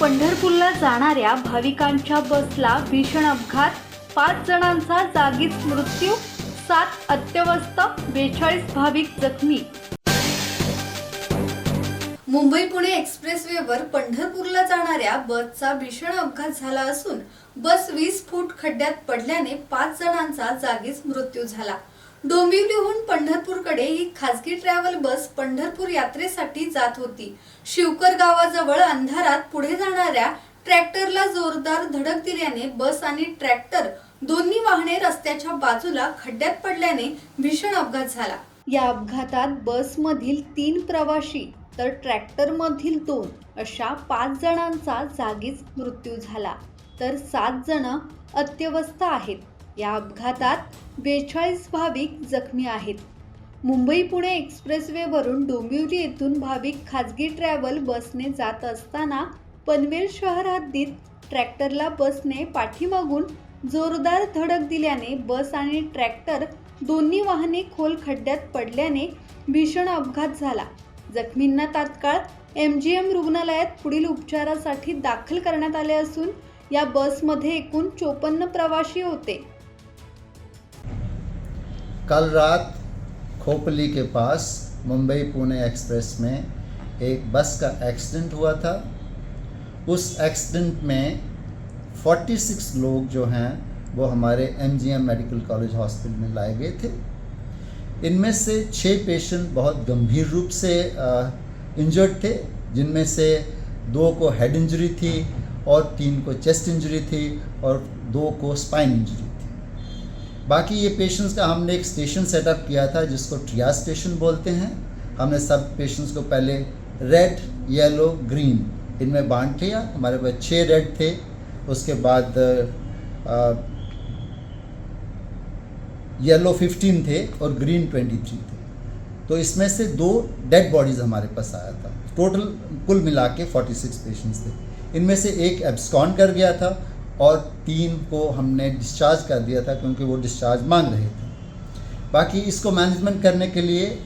पंढरपूरला जाणाऱ्या भाविकांच्या बसला भीषण अपघात. पाच जणांचा जागीच मृत्यू सात अत्यवस्थ बेचाळीस भाविक जखमी. मुंबई पुणे एक्सप्रेसवेवर पंढरपूरला जाणाऱ्या बसचा भीषण अपघात झाला असून बस वीस फूट खड्ड्यात पडल्याने पाच जणांचा जागीच मृत्यू झाला. डोंबिवलीहून पंढरपूरकडे ही खासगी ट्रॅव्हल बस पंढरपूर यात्रेसाठी जात होती. शिवकर गावाजवळ अंधारात पुढे जाणाऱ्या ट्रॅक्टरला जोरदार धडक दिल्याने बस आणि ट्रॅक्टर दोन्ही वाहने रस्त्याच्या बाजूला खड्ड्यात पडल्याने भीषण अपघात झाला. या अपघातात बसमधील तीन प्रवाशी तर ट्रॅक्टरमधील दोन अशा पाच जणांचा जागीच मृत्यू झाला. तर सात जण अत्यवस्थ आहेत. या अपघातात बेचाळीस भाविक जखमी आहेत. मुंबई पुणे एक्सप्रेसवेवरून डोंबिवली येथून भाविक खाजगी ट्रॅव्हल बसने जात असताना पनवेल शहर हद्दीत ट्रॅक्टरला बसने पाठीमागून जोरदार धडक दिल्याने बस आणि ट्रॅक्टर दोन्ही वाहने खोल खड्ड्यात पडल्याने भीषण अपघात झाला. जखमींना तात्काळ एम जी एम रुग्णालयात पुढील उपचारासाठी दाखल करण्यात आले असून या बसमध्ये एकूण चोपन्न प्रवासी होते. कल रात खोपली के पास, मुंबई पुणे एक्सप्रेस में, एक बस का एक्सीडेंट हुआ था। उस एक्सीडेंट में 46 लोग जो हैं, वो हमारे एमजीएम मेडिकल कॉलेज हॉस्पिटल में लाए गए थे। इनमें से छः पेशेंट बहुत गंभीर रूप से इंजर्ड थे, जिनमें से दो को हेड इंजरी थी और तीन को चेस्ट इंजरी थी और दो को स्पाइन इंजरी बाकी ये पेशेंट्स का हमने एक स्टेशन सेटअप किया था, जिसको ट्रिया स्टेशन बोलते हैं। हमने सब पेशेंट्स को पहले रेड येलो ग्रीन इनमें बांट लिया। हमारे पास छः रेड थे। उसके बाद येलो 15 थे और ग्रीन 23 थे। तो इसमें से दो डेड बॉडीज़ हमारे पास आया था। टोटल कुल मिला के 46 पेशेंट्स थे। इनमें से एक एब्सकॉन कर गया था। और तीन को हमने डिस्चार्ज कर दिया था क्योंकि वो डिस्चार्ज मांग रहे थे। बाकी इसको मैनेजमेंट करने के लिए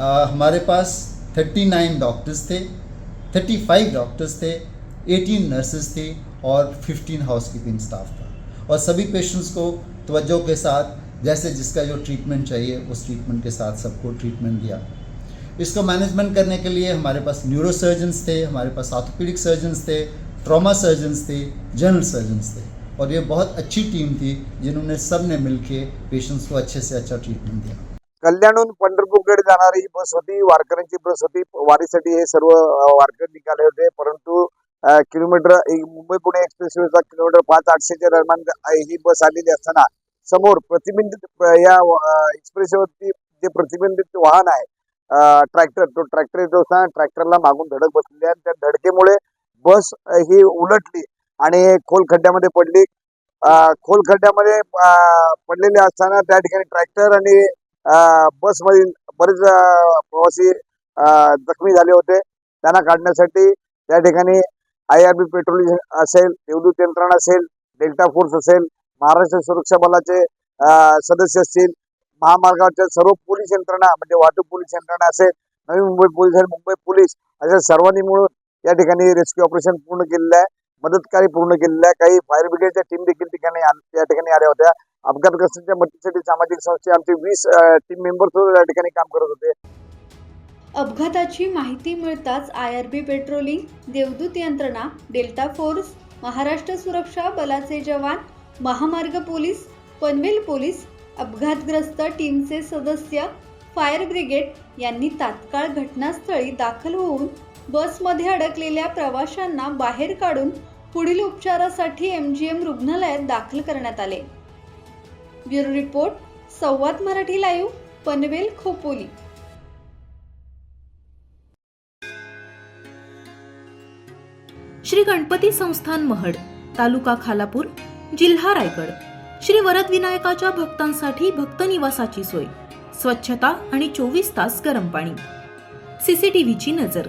आ, हमारे पास 39 डॉक्टर्स थे 35 डॉक्टर्स थे 18 नर्सेज थी और 15 हाउसकीपिंग स्टाफ था। और सभी पेशेंट्स को तवज्जो के साथ जैसे जिसका जो ट्रीटमेंट चाहिए उस ट्रीटमेंट के साथ सबको ट्रीटमेंट दिया। इसको मैनेजमेंट करने के लिए हमारे पास न्यूरो सर्जन्स थे हमारे पास ऑर्थोपेडिक सर्जन्स थे ट्रॉमा सर्जन्स थे जनरल सर्जन्स थे। और ये बहुत अच्छी टीम थी जिन्होंने सब ने मिल के पेशेंट्स को अच्छे से अच्छा ट्रीटमेंट दिया। कल्याणहून पंढरपूरकडे जाणारी ही बस होती वारकऱ्यांची बस होती वारीसाठी हे सर्व वारकर वारकरी निघाले होते परंतु किलोमीटर मुंबई पुणे एक्सप्रेसवेचा किलोमीटर पाच आठशेच्या दरम्यान ही बस आलेली असताना समोर प्रतिबिंबित या एक्सप्रेसवरती जे प्रतिबिंबित वाहन आहे ट्रॅक्टर तो ट्रॅक्टर येत असताना ट्रॅक्टरला मागून धडक बसलेली आहे आणि त्या धडकेमुळे बस ही उलटली आणि खोल खड्ड्यामध्ये पडली खोल खड्ड्यामध्ये पडलेले असताना त्या ठिकाणी ट्रॅक्टर आणि बसमधील बरेच प्रवासी अ, जखमी झाले होते. त्यांना काढण्यासाठी त्या ठिकाणी आय आर बी पेट्रोलिंग असेल देवदूत यंत्रणा असेल डेल्टा फोर्स असेल महाराष्ट्र सुरक्षा बलाचे अ, सदस्य असतील महामार्गावरच्या सर्व पोलीस यंत्रणा म्हणजे वाहतूक पोलीस यंत्रणा असेल नवी मुंबई पोलीस आणि मुंबई पोलीस अशा सर्वांनी मिळून या ठिकाणी रेस्क्यू ऑपरेशन पूर्ण केलेलं आहे. मदतकारी पूर्ण केलेलं आहे. काही फायर ब्रिगेडच्या टीम देखील ठिकाणी या ठिकाणी आल्या होत्या. अपघातग्रस्तांच्या मदतीसाठी सामाजिक संस्थे आमचे वीस टीम मेंबर्स या ठिकाणी काम करत होते. अपघाताची माहिती मिळताच आय आर बी पेट्रोलिंग देवदूत यंत्रणा डेल्टा फोर्स महाराष्ट्र सुरक्षा बलाचे जवान महामार्ग पोलीस पनवेल पोलीस अपघातग्रस्त टीमचे सदस्य फायर ब्रिगेड यांनी तात्काळ घटनास्थळी दाखल होऊन बसमध्ये अडकलेल्या प्रवाशांना बाहेर काढून पुढील उपचारासाठी एम जी एम रुग्णालयात दाखल करण्यात आले. Bureau report Samvad Marathi live Panvel Khopoli. Shri Ganpati Sansthan Mahad taluka Khalapur जिल्हा रायगड. श्री वरद विनायकाच्या भक्तांसाठी भक्त निवासाची सोय. स्वच्छता आणि चोवीस तास गरम पाणी. सीसीटीव्हीची नजर.